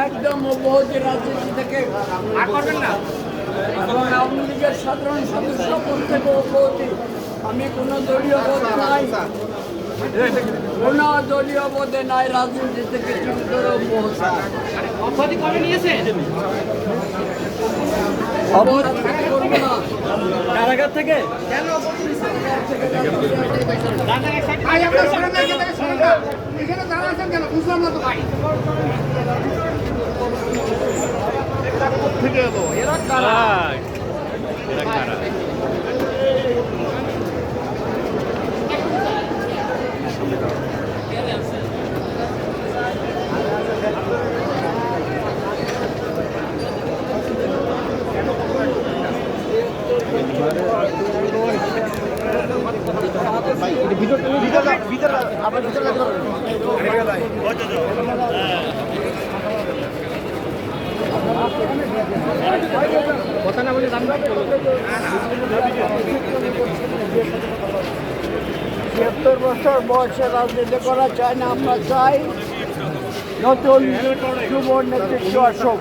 একদম রাজনীতি থেকে। আওয়ামী লীগের সাধারণ সদস্য পদ থেকে আমি কোনো দলীয় পদ নাই। কোনো দলীয় পদে নাই রাজনীতি থেকে করে না। কারাগার থেকে? ভাই আপনার সামনে এখানে থেকে শুনুন না এখানে দাঁড়াচ্ছেন কেন বুঝলাম না তো ভাই ছিয়াত্তর বছর বয়সে রাজনীতি করা চায় না আমরা চাই নতুন যুব নেতৃত্ব আসুক।